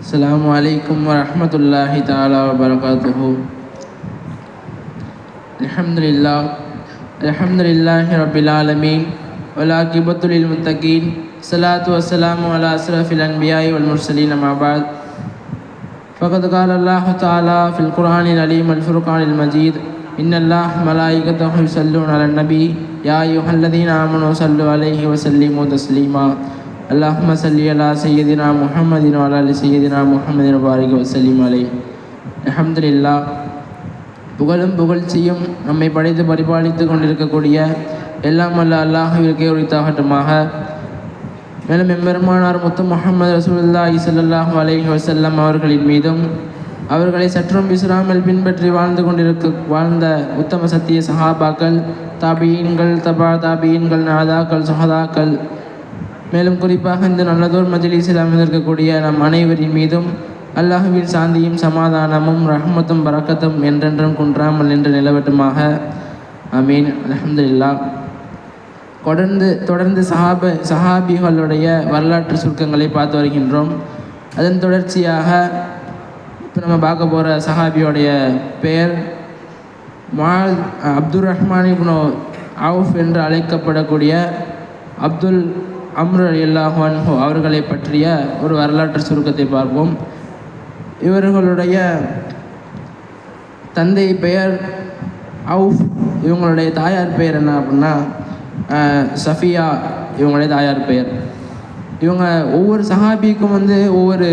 السلام عليكم ورحمة الله تعالى وبركاته. الحمد لله الحمد لله رب العالمين والعاقبة للمتقين الصلاة والسلام على أشرف الأنبياء والمرسلين مع بعد. فقد قال الله تعالى في القرآن العليم والفرقان المجيد إن الله ملائكته يصلون على النبي يا أيها الذين آمنوا صلوا عليه وسلموا تسليما. اللهم صل على سيدنا محمد وعلى آل سيدنا محمد وبارك وسلم عليه الحمد لله புகழும் புகழ்ச்சியும் நம்மை படைத்து பரிபாலித்து கொண்டிருக்கக்கூடிய எல்லாம் வல்ல அல்லாஹுவிற்கே உரித்தாகட்டுமாக மேலும் எம்பெருமானார் முத்து முகமது ரசூலுல்லாஹி ஸல்லல்லாஹு அலைஹி வஸல்லம் அவர்களின் மீதும் அவர்களை சற்றும் விசிறாமல் பின்பற்றி வாழ்ந்து கொண்டிருக்க வாழ்ந்த உத்தம சத்திய சஹாபாக்கள் தாபியீன்கள் தபா தாபியீன்கள் நாதாக்கள் சஹதாக்கள் மேலும் குறிப்பாக இந்த நல்லதோர் மஜ்லிஸில் அமர்ந்திருக்கக்கூடிய நம் அனைவரின் மீதும் அல்லாஹுவின் சாந்தியும் சமாதானமும் ரஹமத்தும் பறக்கத்தும் என்றென்றும் குன்றாமல் நின்று நிலவட்டுமாக. அமீன் அலமதுல்லா தொடர்ந்து தொடர்ந்து சஹாப சஹாபிகளுடைய வரலாற்று சுருக்கங்களை பார்த்து வருகின்றோம். அதன் தொடர்ச்சியாக இப்போ நம்ம பார்க்க போகிற சஹாபியோடைய பெயர் மால் அப்துல் ரஹ்மான் இப்னோ அவுஃப் என்று அழைக்கப்படக்கூடிய அப்துல் அம்ரு அல்லாஹு அன்ஹு அவர்களை பற்றிய ஒரு வரலாற்று சுருக்கத்தை பார்ப்போம். இவர்களுடைய தந்தை பெயர் அவுஃப் இவங்களுடைய தாயார் பெயர் என்ன அப்படின்னா சஃபியா இவங்களுடைய தாயார் பெயர். இவங்க ஒவ்வொரு சஹாபிக்கும் வந்து ஒவ்வொரு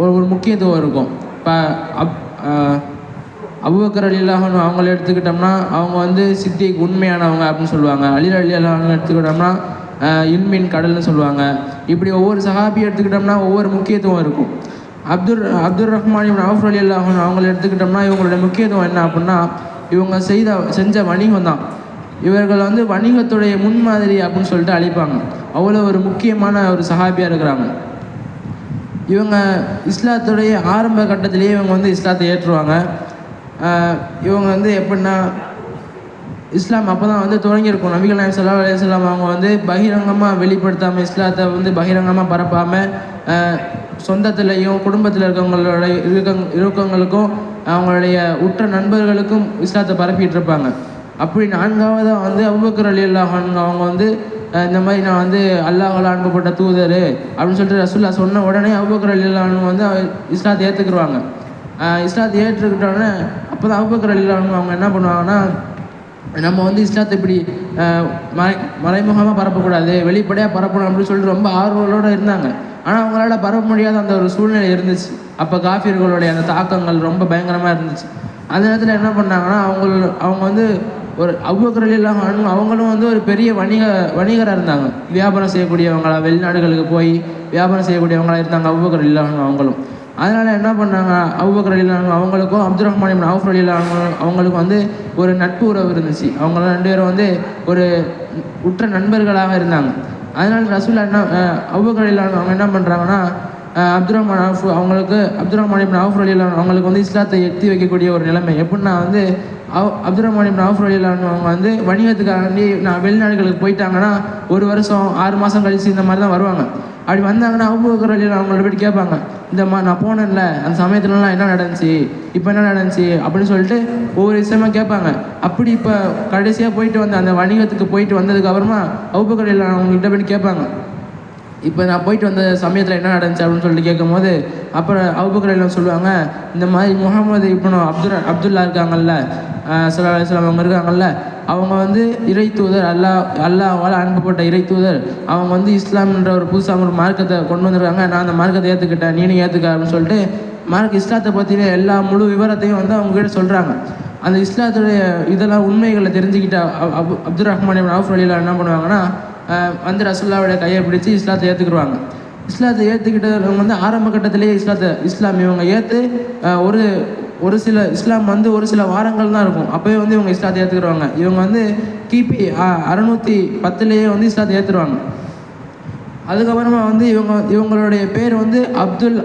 ஒரு ஒரு முக்கியத்துவம் இருக்கும். இப்போ அப் அபுபக்கர் அலி அல்லாஹன் அவங்கள எடுத்துக்கிட்டோம்னா அவங்க வந்து சித்திக்கு உண்மையானவங்க அப்படின்னு சொல்லுவாங்க. அலி அலி அல்லாஹன் எடுத்துக்கிட்டோம்னா அஹ், கடல்னு சொல்லுவாங்க. இப்படி ஒவ்வொரு சஹாபி எடுத்துக்கிட்டோம்னா ஒவ்வொரு முக்கியத்துவம் இருக்கும். அப்துல் அப்துல் ரஹ்மான் இவன் அவுஃப் அலி அல்லாஹன் அவங்கள எடுத்துக்கிட்டோம்னா இவங்களோட முக்கியத்துவம் என்ன அப்படின்னா இவங்க செய்த செஞ்ச வணிகம் தான் இவர்கள் வந்து வணிகத்துடைய முன்மாதிரி அப்படின்னு சொல்லிட்டு அழைப்பாங்க. அவ்வளோ ஒரு முக்கியமான ஒரு சஹாபியாக இருக்கிறாங்க. இவங்க இஸ்லாத்துடைய ஆரம்ப கட்டத்திலேயே இவங்க வந்து இஸ்லாத்தை ஏற்றுவாங்க. இவங்க வந்து எப்படின்னா இஸ்லாம் அப்போ தான் வந்து தொடங்கியிருக்கும். நபிகள் நாயம் சல்லா அலையம் அவங்க வந்து பகிரங்கமாக வெளிப்படுத்தாமல் இஸ்லாத்தை வந்து பகிரங்கமாக பரப்பாமல் சொந்தத்துலேயும் குடும்பத்தில் இருக்கவங்களோட இருக்க இருக்கவங்களுக்கும் அவங்களுடைய உற்ற நண்பர்களுக்கும் இஸ்லாத்தை பரப்பிட்டு இருப்பாங்க. அப்படி நான்காவதாக வந்து அபுபக்கர் அலி அல்லாஹ் அவங்க வந்து இந்த மாதிரி நான் வந்து அல்லாஹால அனுப்பப்பட்ட தூதர் அப்படின்னு சொல்லிட்டு ரசுல்லா சொன்ன உடனே அபுபக்கர் அலி அல்லாஹ் வந்து இஸ்லாத்தை ஏற்றுக்குருவாங்க இஸ்லாத்தை ஏற்றுக்கிட்டோடனே அப்போ தான் அபுபக்கர் அலி அவங்க என்ன பண்ணுவாங்கன்னா நம்ம வந்து இஸ்லாத்தை இப்படி மறை மறைமுகமாக பரப்பக்கூடாது வெளிப்படையாக பரப்பணும் அப்படின்னு சொல்லிட்டு ரொம்ப ஆர்வலோடு இருந்தாங்க. ஆனால் அவங்களால பரப்ப முடியாத அந்த ஒரு சூழ்நிலை இருந்துச்சு. அப்போ காஃபியர்களுடைய அந்த தாக்கங்கள் ரொம்ப பயங்கரமாக இருந்துச்சு. அந்த நேரத்தில் என்ன பண்ணாங்கன்னா அவங்க அவங்க வந்து ஒரு அவ்வக்கரில் இல்லாமல் அவங்களும் வந்து ஒரு பெரிய வணிக வணிகராக இருந்தாங்க. வியாபாரம் செய்யக்கூடியவங்களா வெளிநாடுகளுக்கு போய் வியாபாரம் செய்யக்கூடியவங்களா இருந்தாங்க அவ்வக்கர் இல்லாமல் அவங்களும். அதனால் என்ன பண்ணாங்க? அபுபக்கர் அலிலானு அவங்களுக்கும் அப்துல் ரஹ்மான் இப்னு அவுஃப் அலிலானு அவங்களுக்கும் வந்து ஒரு நட்பு உறவு இருந்துச்சு. அவங்க ரெண்டு பேரும் வந்து ஒரு உற்ற நண்பர்களாக இருந்தாங்க. அதனால் ரசூலா என்ன அபுபக்கர் அலிலானு அவங்க என்ன பண்ணுறாங்கன்னா அப்துல் ரஹ்மான் அவுஃப் அவங்களுக்கு அப்துல் ரஹ்மான் இப்னு அவுஃப் அலிலானு அவங்களுக்கு வந்து இஸ்லாத்தை எத்தி வைக்கக்கூடிய ஒரு நிலைமை. எப்படின்னா வந்து அவ் அப்துல் ரஹ்மான் இப்னு அவுஃப் அலிலானு அவங்க வந்து வணிகத்துக்காண்டி நான் வெளிநாடுகளுக்கு போயிட்டாங்கன்னா ஒரு வருஷம் ஆறு மாதம் கழிச்சு இந்த மாதிரி தான் வருவாங்க. அப்படி வந்தாங்கன்னா அவங்க அவங்கள்ட்ட போய் கேட்பாங்க இந்த நான் போனேன்ல அந்த சமயத்துலலாம் என்ன நடந்துச்சு? இப்போ என்ன நடந்துச்சு? அப்படின்னு சொல்லிட்டு ஒவ்வொரு விஷயமா கேட்பாங்க. அப்படி இப்போ கடைசியாக போயிட்டு வந்த அந்த வணிகத்துக்கு போயிட்டு வந்ததுக்கு அப்புறமா அபூபக்கர் அலி அவங்ககிட்ட போய் கேட்பாங்க இப்போ நான் போயிட்டு வந்த சமயத்தில் என்ன நடந்துச்சு? அப்படின்னு சொல்லிட்டு கேட்கும்போது அப்புறம் அபுபக்கர் எல்லாம் சொல்லுவாங்க இந்த மாதிரி முகமது இப்போ அப்துல் அப்துல்லா இருக்காங்கல்ல சல்லா அலிஸ்லாம் அவங்க இருக்காங்கல்ல அவங்க வந்து இறை தூதர் அல்லாஹ் அல்லாவால் அனுப்பப்பட்ட இறை தூதர். அவங்க வந்து இஸ்லாம்ன்ற ஒரு புதுசாக ஒரு மார்க்கத்தை கொண்டு வந்திருக்காங்க. நான் அந்த மார்க்கத்தை ஏற்றுக்கிட்டேன் நீனும் ஏற்றுக்க அப்படின்னு சொல்லிட்டு மார்க் இஸ்லாத்தை பற்றின எல்லா முழு விவரத்தையும் வந்து அவங்க கிட்ட சொல்கிறாங்க அந்த இஸ்லாத்துடைய இதெல்லாம் உண்மைகளை தெரிஞ்சுக்கிட்ட அப்- அப்துல் ரஹ்மான் இப்னு அவுஃப் என்ன பண்ணுவாங்கன்னா வந்து ரசுல்லாவுடைய கையை பிடிச்சி இஸ்லாத்தை ஏற்றுக்குருவாங்க இஸ்லாத்தை ஏற்றுக்கிட்டவங்க வந்து ஆரம்ப கட்டத்திலேயே இஸ்லாத்தை இஸ்லாம் இவங்க ஏற்று ஒரு ஒரு சில இஸ்லாம் வந்து ஒரு சில வாரங்கள் தான் இருக்கும். அப்போயே வந்து இவங்க இஸ்லாத்தை ஏற்றுக்குருவாங்க இவங்க வந்து கிபி அறுநூற்றி பத்துலேயே வந்து இஸ்லாத்தை ஏற்றுருவாங்க அதுக்கப்புறமா வந்து இவங்க இவங்களுடைய பேர் வந்து அப்துல்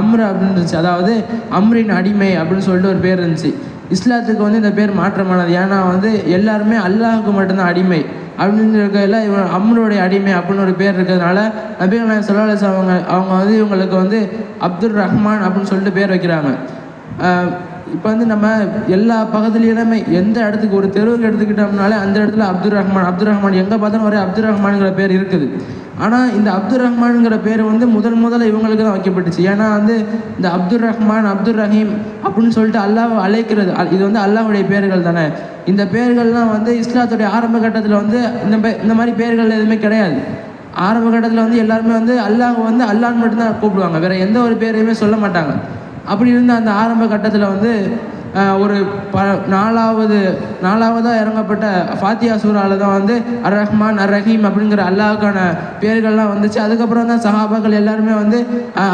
அம்ரு அப்படின்னு இருந்துச்சு. அதாவது அம்ரின் அடிமை அப்படின்னு சொல்லிட்டு ஒரு பேர் இருந்துச்சு. இஸ்லாத்துக்கு வந்து இந்த பேர் மாற்றமானது. ஏன்னா வந்து எல்லாருமே அல்லாஹுக்கு மட்டும்தான் அடிமை. அப்படின்னு இருக்கையில் இவன் அம்மனுடைய அடிமை அப்படின்னு ஒரு பேர் இருக்கிறதுனால நபிகள் நாயகம் அவங்க அவங்க வந்து இவங்களுக்கு வந்து அப்துல் ரஹ்மான் அப்படின்னு சொல்லிட்டு பேர் வைக்கிறாங்க. இப்போ வந்து நம்ம எல்லா பக்கத்துலையுமே எந்த இடத்துக்கு ஒரு தெருவுக்கு எடுத்துக்கிட்டோம்னாலே அந்த இடத்துல அப்துல் ரஹ்மான் அப்துல் ரஹ்மான் எங்கே பார்த்தாலும் ஒரே அப்துல் ரஹ்மான்ங்கிற பேர் இருக்குது. ஆனால் இந்த அப்துல் ரஹ்மான்ங்கிற பேர் வந்து முதல் முதல்ல இவங்களுக்கு தான் வைக்கப்பட்டுச்சு. ஏன்னா வந்து இந்த அப்துல் ரஹ்மான் அப்துல் ரஹீம் அப்படின்னு சொல்லிட்டு அல்லாஹ் அழைக்கிறது இது வந்து அல்லாஹுடைய பேர்கள் தானே. இந்த பேர்கள்லாம் வந்து இஸ்லாத்துடைய ஆரம்ப கட்டத்தில் வந்து இந்த இந்த மாதிரி பேர்கள் எதுவுமே கிடையாது. ஆரம்ப கட்டத்தில் வந்து எல்லாருமே வந்து அல்லாஹ் வந்து அல்லான்னு மட்டும்தான் கூப்பிடுவாங்க. வேறு எந்த ஒரு பேரையுமே சொல்ல மாட்டாங்க. அப்படி இருந்த அந்த ஆரம்ப கட்டத்தில் வந்து ஒரு ப நாலாவது நாலாவதாக இறங்கப்பட்ட ஃபாத்தியா சூறாவில் தான் வந்து அர் ரஹ்மான் அர் ரஹீம் அப்படிங்கிற அல்லாஹுக்கான பேர்கள்லாம் வந்துச்சு. அதுக்கப்புறம் தான் சஹாபாக்கள் எல்லாருமே வந்து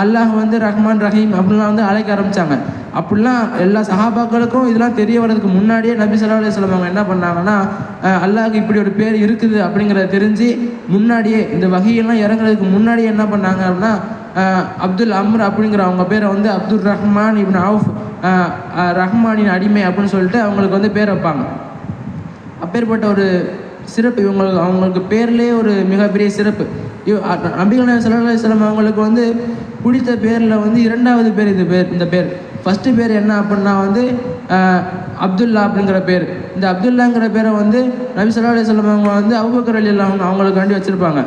அல்லாஹ் வந்து ரஹ்மான் ரஹீம் அப்படிலாம் வந்து அழைக்க ஆரம்பித்தாங்க அப்படிலாம் எல்லா சஹாபாக்களுக்கும் இதெல்லாம் தெரிய வர்றதுக்கு முன்னாடியே நபி ஸல்லல்லாஹு அலைஹி அவங்க என்ன பண்ணாங்கன்னா அஹ் அல்லாஹ்க்கு இப்படி ஒரு பேர் இருக்குது அப்படிங்கிறத தெரிஞ்சு முன்னாடியே இந்த வகையெல்லாம் இறங்குறதுக்கு முன்னாடியே என்ன பண்ணாங்க அப்படின்னா அப்துல் அம்ர் அப்படிங்கிற அவங்க பேரை வந்து அப்துல் ரஹ்மான் இப்னு அவுஃப் ரஹ்மானின் அடிமை அப்படின்னு சொல்லிட்டு அவங்களுக்கு வந்து பேர் வைப்பாங்க. அப்பேற்பட்ட ஒரு சிறப்பு இவங்களுக்கு அவங்களுக்கு பேர்லேயே ஒரு மிகப்பெரிய சிறப்பு. இவ- அ- நபிகள் நாயகம் அவங்களுக்கு வந்து பிடித்த பேரில் வந்து இரண்டாவது பேர் இந்த பேர் இந்த பேர். ஃபஸ்ட்டு பேர் என்ன அப்படின்னா வந்து அப்துல்லா அப்படிங்கிற பேர். இந்த அப்துல்லாங்கிற பேரை வந்து நபி ஸல்லல்லாஹு அலி சொல்லம் அவங்க வந்து அபூபக்கர் அலி அவங்க அவங்களுக்காண்டி வச்சுருப்பாங்க.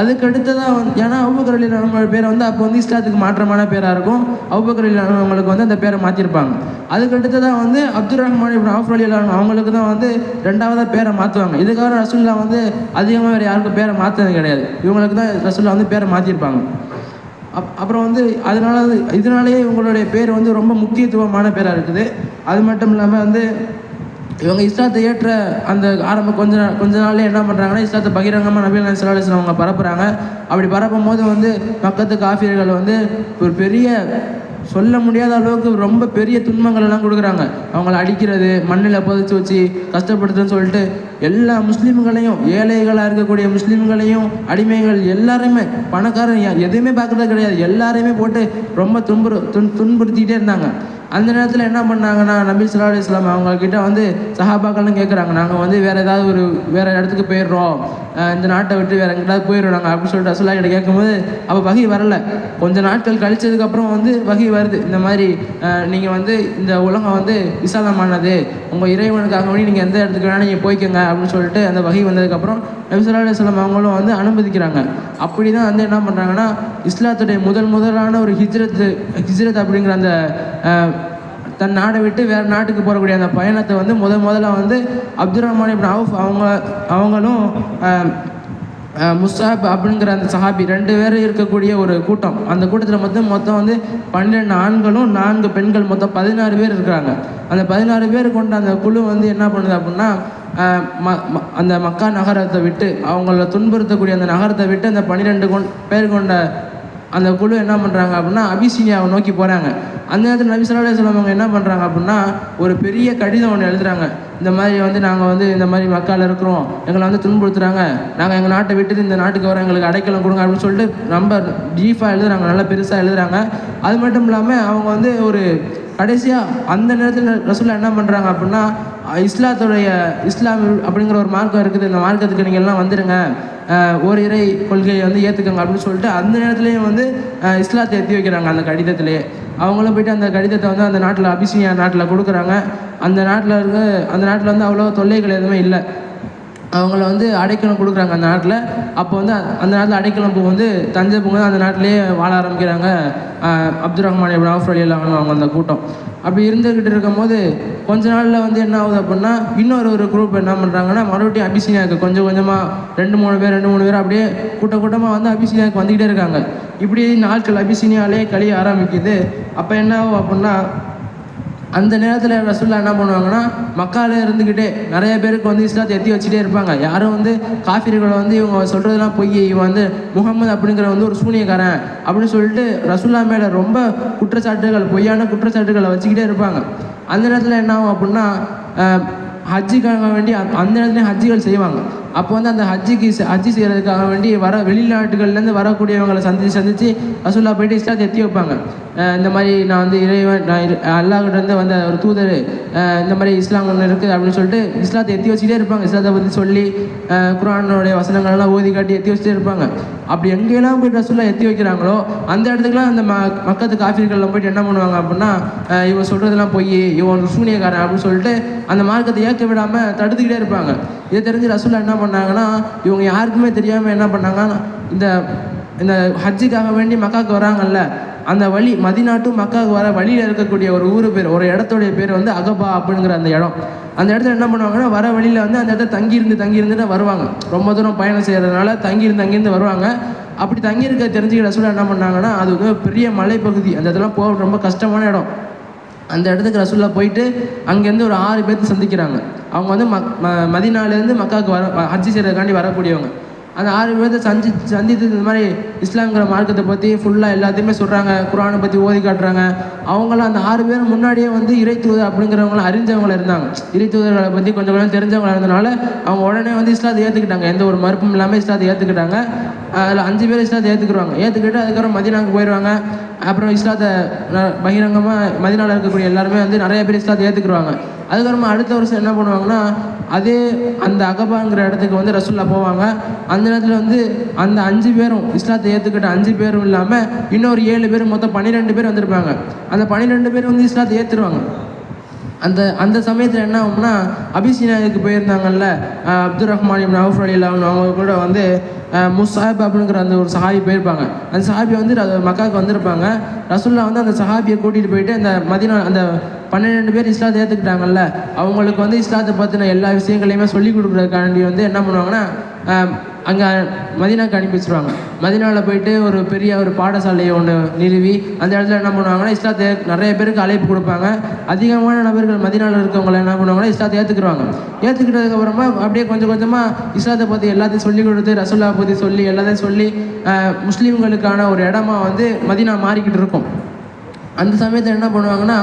அதுக்கு அடுத்ததாக வந்து ஏன்னா அபூபக்கர் அலி பேரை வந்து அப்போ வந்து இஸ்லாத்துக்கு மாற்றமான பேராக இருக்கும். அபூபக்கர் அலி அவங்களுக்கு வந்து அந்த பேரை மாற்றிருப்பாங்க அதுக்கு அடுத்ததாக வந்து அப்துல் ரஹ்மான் இப்னு அவுஃப் அலி அவங்களுக்கு தான் வந்து ரெண்டாவதாக பேரை மாற்றுவாங்க இதுக்காக ரசுல்லா வந்து அதிகமாக வேறு யாருக்கும் பேரை மாற்றுறது கிடையாது. இவங்களுக்கு தான் ரசுல்லா வந்து பேரை மாற்றிருப்பாங்க அப் அப்புறம் வந்து அதனால இதனாலேயே இவங்களுடைய பேர் வந்து ரொம்ப முக்கியத்துவமான பேராக இருக்குது. அது மட்டும் இல்லாமல் வந்து இவங்க இஸ்லாத்தை ஏற்ற அந்த ஆரம்ப கொஞ்ச நாள் கொஞ்ச நாள்லயே என்ன பண்ணுறாங்கன்னா இஸ்லாத்தை பகிரங்கமாக நபீல் நாயகம் ஸல்லல்லாஹு அவங்க பரப்புகிறாங்க அப்படி பரப்பும் போது வந்து பக்கத்து காஃபியர்கள் வந்து ஒரு பெரிய சொல்ல முடியாத அளவுக்கு ரொம்ப பெரிய துன்பங்கள் எல்லாம் கொடுக்குறாங்க. அவங்கள அடிக்கிறது மண்ணில் புதைச்சி வச்சு கஷ்டப்படுத்துன்னு சொல்லிட்டு எல்லா முஸ்லீம்களையும் ஏழைகளாக இருக்கக்கூடிய முஸ்லீம்களையும் அடிமைகள் எல்லாருமே பணக்காரன் எதுவுமே பார்க்குறது கிடையாது. எல்லாரையுமே போட்டு ரொம்ப துன்புறு துன் துன்புறுத்திக்கிட்டே இருந்தாங்க. அந்த நேரத்தில் என்ன பண்ணாங்கன்னா நபி ஸல்லல்லாஹு அலைஹி வஸல்லம் வந்து சஹாபாக்கள்னு கேட்குறாங்க நாங்கள் வந்து வேறு ஏதாவது ஒரு வேறு இடத்துக்கு போயிடுறோம். இந்த நாட்டை விட்டு வேறு எங்கிட்டாவது போயிடுறோம் நாங்கள் அப்படின்னு சொல்லிட்டு ரசூல்லா கிட்ட கேட்கும்போது அப்போ வகை வரல. கொஞ்ச நாட்கள் கழிச்சதுக்கப்புறம் வந்து வகை வருது. இந்த மாதிரி நீங்கள் வந்து இந்த உலகம் வந்து விசாலமானது. உங்கள் இறைவனுக்காக வேண்டி நீங்கள் எந்த இடத்துக்கு வேணால் நீங்கள் போய்க்கோங்க அப்படின்னு சொல்லிட்டு அந்த வகை வந்ததுக்கப்புறம் நபி ஸல்லல்லாஹு அலைஹி அவங்களும் வந்து அனுமதிக்கிறாங்க. அப்படி தான் வந்து என்ன பண்ணுறாங்கன்னா இஸ்லாத்துடைய முதல் முதலான ஒரு ஹிஜ்ரத் ஹிஜ்ரத் அப்படிங்கிற அந்த தன் நாடை விட்டு வேறு நாட்டுக்கு போகக்கூடிய அந்த பயணத்தை வந்து முத முதல்ல வந்து அப்துல் ரஹ்மான் இப்னு அவுஃப் அவங்க அவங்களும் முஸ்தாப் அப்படிங்கிற அந்த சஹாபி ரெண்டு பேர் இருக்கக்கூடிய ஒரு கூட்டம். அந்த கூட்டத்தில் மொத்தம் மொத்தம் வந்து பன்னெண்டு ஆண்களும் நான்கு பெண்கள் மொத்தம் பதினாறு பேர் இருக்கிறாங்க. அந்த பதினாறு பேர் கொண்ட அந்த குழு வந்து என்ன பண்ணுது அப்படின்னா ம- ம- அந்த மக்கா நகரத்தை விட்டு அவங்கள துன்புறுத்தக்கூடிய அந்த நகரத்தை விட்டு அந்த பன்னிரெண்டு கொண் பேர் கொண்ட அந்த குழு என்ன பண்ணுறாங்க அப்படின்னா அபிசீனியாவை நோக்கி போகிறாங்க அந்த நேரத்தில் நபி ஸல்லல்லாஹு சொல்லவங்க என்ன பண்ணுறாங்க அப்படின்னா ஒரு பெரிய கடிதம் ஒன்று எழுதுறாங்க. இந்த மாதிரி வந்து நாங்கள் வந்து இந்த மாதிரி மக்கள் இருக்கிறோம். எங்களை வந்து துன்புறுத்துறாங்க. நாங்கள் எங்கள் நாட்டை விட்டுட்டு இந்த நாட்டுக்கு வர எங்களுக்கு அடைக்கலம் கொடுங்க அப்படின்னு சொல்லிட்டு ரொம்ப டீஃபாக எழுதுறாங்க. நல்லா பெருசாக எழுதுறாங்க. அது மட்டும் இல்லாமல் அவங்க வந்து ஒரு கடைசியாக அந்த நேரத்தில் ரசூல்லா என்ன பண்ணுறாங்க அப்படின்னா இஸ்லாத்துடைய இஸ்லாம் அப்படிங்கிற ஒரு மார்க்கம் இருக்குது. இந்த மார்க்கத்துக்கு நீங்கள் எல்லாம் வந்துடுங்க ஒரு இறை கொள்கையை வந்து ஏற்றுக்கங்க அப்படின்னு சொல்லிட்டு அந்த நேரத்துலேயும் வந்து இஸ்லாத்தை எத்தி வைக்கிறாங்க அந்த கடிதத்திலேயே அவங்களும் போயிட்டு அந்த கடிதத்தை வந்து அந்த நாட்டில் அபிசினியா நாட்டில் கொடுக்குறாங்க. அந்த நாட்டில் இருக்க அந்த நாட்டில் வந்து அவ்வளோ தொல்லைகள் எதுவுமே இல்லை. அவங்கள வந்து அடைக்கலம் கொடுக்குறாங்க அந்த நாட்டில். அப்போ வந்து அந்த நாட்டில் அடைக்கலம் பூ வந்து தஞ்சை பூங்க அந்த நாட்டிலேயே வாழ ஆரம்பிக்கிறாங்க. அப்துல் ரஹ்மான் இப்னு அவுஃப் அவங்க அந்த கூட்டம். அப்படி இருந்துக்கிட்டு இருக்கும்போது கொஞ்ச நாளில் வந்து என்ன ஆகுது அப்படின்னா இன்னொரு ஒரு குரூப் என்ன பண்ணுறாங்கன்னா மறுபடியும் அபிசினியாவுக்கு கொஞ்சம் கொஞ்சமாக ரெண்டு மூணு பேர் ரெண்டு மூணு பேர் அப்படியே கூட்ட கூட்டமாக வந்து அபிசினியாவுக்கு வந்துக்கிட்டே இருக்காங்க. இப்படி நாட்கள் அபிசீனியாலே கழிய ஆரம்பிக்குது. அப்போ என்ன ஆகும் அப்படின்னா அந்த நேரத்தில் ரசூல்லா என்ன பண்ணுவாங்கன்னா மக்கால இருந்துக்கிட்டே நிறைய பேருக்கு வந்து இஸ்லாத்தை எத்தி வச்சுட்டே இருப்பாங்க. யாரும் வந்து காஃபிர்களை வந்து இவங்க சொல்கிறதெல்லாம் பொய் இவன் வந்து முகமது அப்படிங்கிற வந்து ஒரு சூனியக்காரன் அப்படின்னு சொல்லிட்டு ரசூல்லா மேலே ரொம்ப குற்றச்சாட்டுகள் பொய்யான குற்றச்சாட்டுகளை வச்சுக்கிட்டே இருப்பாங்க. அந்த நேரத்தில் என்ன ஆகும் அப்படின்னா ஹஜ்ஜுக்காக வேண்டி அந்த நேரத்துலேயும் ஹஜ்ஜுகள் செய்வாங்க. அப்போ வந்து அந்த ஹஜ்ஜிக்கு ஹஜ்ஜி செய்கிறதுக்காக வேண்டி வர வெளிநாட்டுகள்லேருந்து வரக்கூடியவங்களை சந்தித்து சந்தித்து ரசூல்லா போயிட்டு இஸ்லாத்தை எத்தி வைப்பாங்க. இந்த மாதிரி நான் வந்து இறைவன் நான் இரு- வந்த ஒரு தூதர் இந்த மாதிரி இஸ்லாம் ஒன்று இருக்குது அப்படின்னு சொல்லிட்டு இஸ்லாத்தை எத்தி வச்சுட்டே இருப்பாங்க. இஸ்லாத்தை பற்றி சொல்லி குரானுடைய வசனங்கள்லாம் ஓதி காட்டி எத்தி வச்சுட்டே இருப்பாங்க. அப்படி எங்கெல்லாம் போய் ரசூல்லா எத்தி வைக்கிறாங்களோ அந்த இடத்துக்குலாம் அந்த ம மக்கத்து காஃபீர்கள்லாம் போயிட்டு என்ன பண்ணுவாங்க அப்படின்னா இவன் சொல்கிறதெல்லாம் போய் இவன் சூனியக்காரன் அப்படின்னு சொல்லிட்டு அந்த மார்க்கத்தை ஏற்க விடாமல் தடுத்துக்கிட்டே இருப்பாங்க. இதை தெரிஞ்சு ரசூல்லா என்ன பண்ணாங்கன்னா இவங்க யாருக்குமே தெரியாமல் என்ன பண்ணாங்கன்னா இந்த இந்த ஹஜ்ஜுக்காக வேண்டி மக்காவுக்கு வராங்கல்ல அந்த வழி மதிநாட்டு மக்காவுக்கு வர வழியில் இருக்கக்கூடிய ஒரு ஊர் பேர் ஒரு இடத்துடைய பேர் வந்து அகபா அப்படிங்கிற அந்த இடம். அந்த இடத்துல என்ன பண்ணுவாங்கன்னா வர வழியில் வந்து அந்த இடத்துல தங்கியிருந்து தங்கியிருந்துட்டு வருவாங்க. ரொம்ப தூரம் பயணம் செய்கிறதுனால தங்கியிருந்து தங்கியிருந்து வருவாங்க. அப்படி தங்கியிருக்க தெரிஞ்சுக்கிற சூழல் என்ன பண்ணாங்கன்னா அது வந்து பெரிய மலைப்பகுதி. அந்த இடத்துல போக ரொம்ப கஷ்டமான இடம். அந்த இடத்துக்கு ரசூல்லா போயிட்டு அங்கேருந்து ஒரு ஆறு பேர்த்து சந்திக்கிறாங்க. அவங்க வந்து மக் ம மதினாலேருந்து மக்காவுக்கு வர ஹஜ்ஜி செய்கிறதுக்காண்டி வரக்கூடியவங்க. அந்த ஆறு பேர்த்த சந்தி சந்தித்து இந்த மாதிரி இஸ்லாம்ங்கிற மார்க்கத்தை பற்றி ஃபுல்லாக எல்லாத்தையுமே சொல்கிறாங்க குரானை பற்றி ஓதி காட்டுறாங்க. அவங்களாம் அந்த ஆறு பேர் முன்னாடியே வந்து இறை தூதர் அப்படிங்கிறவங்களாம் அறிஞ்சவங்கள இருந்தாங்க. இறை தூதர்களை பற்றி கொஞ்சம் கொஞ்சம் தெரிஞ்சவங்களாக இருந்தனால அவங்க உடனே வந்து இஸ்லாத்தை ஏற்றுக்கிட்டாங்க எந்த ஒரு மறுப்பும் இல்லாமல் இஸ்லாத்தை ஏற்றுக்கிட்டாங்க அதில் அஞ்சு பேர் இஸ்லாத்தை ஏற்றுக்குருவாங்க ஏற்றுக்கிட்டு அதுக்கப்புறம் மதினாவுக்கு போயிடுவாங்க அப்புறம் இஸ்லாத்தை பகிரங்கமாக மதினாவில் இருக்கக்கூடிய எல்லாருமே வந்து நிறைய பேர் இஸ்லாத்தை ஏற்றுக்குருவாங்க அதுக்கப்புறமா அடுத்த வருஷம் என்ன பண்ணுவாங்கன்னா அதே அந்த அகபாங்கிற இடத்துக்கு வந்து ரசூல்லா போவாங்க. அந்த இடத்துல வந்து அந்த அஞ்சு பேரும் இஸ்லாத்தை ஏற்றுக்கிட்ட அஞ்சு பேரும் இல்லாமல் இன்னொரு ஏழு பேர் மொத்தம் பன்னிரெண்டு பேர் வந்திருப்பாங்க. அந்த பன்னிரெண்டு பேர் வந்து இஸ்லாத்தை ஏற்றுருவாங்க அந்த அந்த சமயத்தில் என்ன ஆகும்னா அபிசீனாவுக்கு போயிருந்தாங்கல்ல அப்துல் ரஹ்மான் இப்னு அவுஃப் அலி இல்லாமல் அவங்க கூட வந்து முசாஹிப் அப்படிங்கிற அந்த ஒரு சஹாபி போயிருப்பாங்க. அந்த சஹாபி வந்து ர- மக்காவுக்கு வந்திருப்பாங்க. ரசுல்லா வந்து அந்த சஹாபியை கூட்டிகிட்டு போயிட்டு அந்த மதினா அந்த பன்னிரெண்டு பேர் இஸ்லாத்தை ஏற்றுக்கிட்டாங்கல்ல அவங்களுக்கு வந்து இஸ்லாத்தை பற்றின எல்லா விஷயங்களையுமே சொல்லி கொடுக்குறதுக்காண்டி வந்து என்ன பண்ணுவாங்கன்னா அங்கே மதினாக்கு அனுப்பி வச்சிருவாங்க. மதினாவில் போயிட்டு ஒரு பெரிய ஒரு பாடசாலையை ஒன்று நிறுவி அந்த இடத்துல என்ன பண்ணுவாங்கன்னா இஸ்லாத்தை நிறைய பேருக்கு அழைப்பு கொடுப்பாங்க. அதிகமான நபர்கள் மதினாவில் இருக்கவங்களை என்ன பண்ணுவாங்கன்னா இஸ்லாத்தை ஏற்றுக்குருவாங்க ஏற்றுக்கிட்டதுக்கு அப்புறமா அப்படியே கொஞ்சம் கொஞ்சமாக இஸ்லாத்தை பற்றி எல்லாத்தையும் சொல்லி கொடுத்து ரசோல்லா பற்றி சொல்லி எல்லாத்தையும் சொல்லி முஸ்லீம்களுக்கான ஒரு இடமா வந்து மதினா மாறிக்கிட்டு இருக்கும். அந்த சமயத்தில் என்ன பண்ணுவாங்கன்னா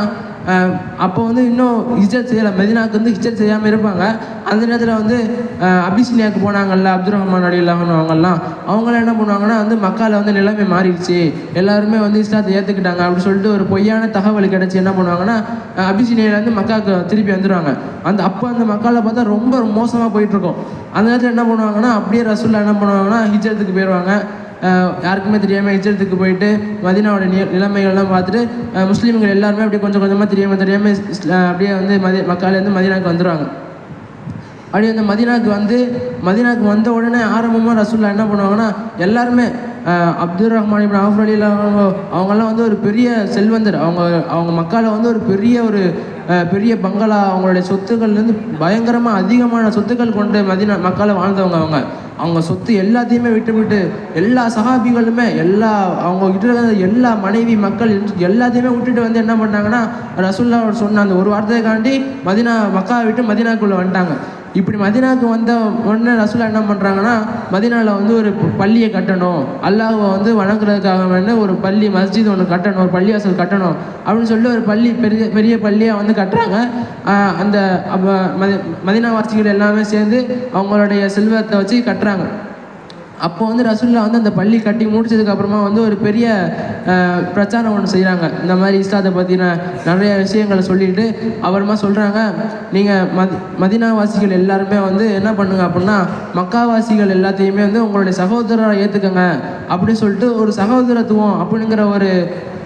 அப்போ வந்து இன்னும் ஹிஜத் செய்யலை. மெதினாவுக்கு வந்து ஹிஜர் செய்யாமல் இருப்பாங்க. அந்த நேரத்தில் வந்து அஹ், அபிசினியாவுக்கு போனாங்கல்ல அப்துல் ரஹ்மான் அலி அவங்கெல்லாம். அவங்களாம் என்ன பண்ணுவாங்கன்னா வந்து மக்கால வந்து நிலைமை மாறிடுச்சு. எல்லாருமே வந்து இஸ்லாத்தை ஏற்றுக்கிட்டாங்க அப்படின்னு சொல்லிட்டு ஒரு பொய்யான தகவல் கிடச்சி என்ன பண்ணுவாங்கன்னா அபிசினியிலேருந்து மக்காவுக்கு திருப்பி வந்துடுவாங்க அந்த அப்போ அந்த மக்களை பார்த்தா ரொம்ப மோசமாக போயிட்டுருக்கும் அந்த நேரத்தில் என்ன பண்ணுவாங்கன்னா அப்படியே ரசூலில் என்ன பண்ணுவாங்கன்னா ஹிஜத்துக்கு போயிடுவாங்க யாருக்குமே தெரியாமல் ஹிஜ்ரத்துக்கு போயிட்டு மதினாவோட நி நிலைமைகள்லாம் பார்த்துட்டு முஸ்லீம்கள் எல்லாருமே அப்படியே கொஞ்சம் கொஞ்சமாக தெரியாமல் தெரியாமல் அப்படியே வந்து மதி மக்காலேருந்து மதினாவுக்கு வந்துடுவாங்க அப்படியே அந்த மதினாவுக்கு வந்து மதினாவுக்கு வந்த உடனே ஆரம்பமாக ரசூல்லா என்ன பண்ணுவாங்கன்னா எல்லாருமே அப்துல் ரஹ்மான் இப்னு அலி அவங்கெல்லாம் வந்து ஒரு பெரிய செல்வந்தர். அவங்க அவங்க மக்களை வந்து ஒரு பெரிய ஒரு பெரிய பங்களா. அவங்களுடைய சொத்துக்கள்லேருந்து பயங்கரமாக அதிகமான சொத்துக்கள் கொண்டு மதினா மக்களை வாழ்ந்தவங்க அவங்க. அவங்க சொத்து எல்லாத்தையுமே விட்டுவிட்டு எல்லா சகாபிகளுமே எல்லா அவங்க கிட்ட இருந்த எல்லா மனைவி மக்கள் எல்லாத்தையுமே விட்டுட்டு வந்து என்ன பண்ணாங்கன்னா ரசுல்லா சொன்ன அந்த ஒரு வார்த்தையை மதினா மக்கா விட்டு மதினாக்குள்ளே வந்துட்டாங்க. இப்படி மதினாவுக்கு வந்த உடனே ரசூலா என்ன பண்ணுறாங்கன்னா மதினாவில் வந்து ஒரு பள்ளியை கட்டணும் அல்லாஹை வந்து வணங்குறதுக்காக வேண்டி ஒரு பள்ளி மஸ்ஜித் ஒன்று கட்டணும் ஒரு பள்ளி வாசல் கட்டணும் அப்படின்னு சொல்லிட்டு ஒரு பள்ளி பெரிய பெரிய பள்ளியாக வந்து கட்டுறாங்க. அந்த அப்போ மதி மதினாவாசிகள் எல்லாமே சேர்ந்து அவங்களுடைய செல்வத்தை வச்சு கட்டுறாங்க. அப்போ வந்து ரசுல்லா வந்து அந்த பள்ளி கட்டி முடிச்சதுக்கு அப்புறமா வந்து ஒரு பெரிய பிரச்சாரம் ஒன்று செய்கிறாங்க இந்த மாதிரி இஸ்லாத்தை பற்றின நிறைய விஷயங்களை சொல்லிட்டு அப்புறமா சொல்கிறாங்க நீங்கள் மதி மதினாவாசிகள் எல்லாருமே வந்து என்ன பண்ணுங்க அப்படின்னா மக்காவாசிகள் எல்லாத்தையுமே வந்து உங்களுடைய சகோதரரை ஏற்றுக்கங்க அப்படின்னு சொல்லிட்டு ஒரு சகோதரத்துவம் அப்படிங்கிற ஒரு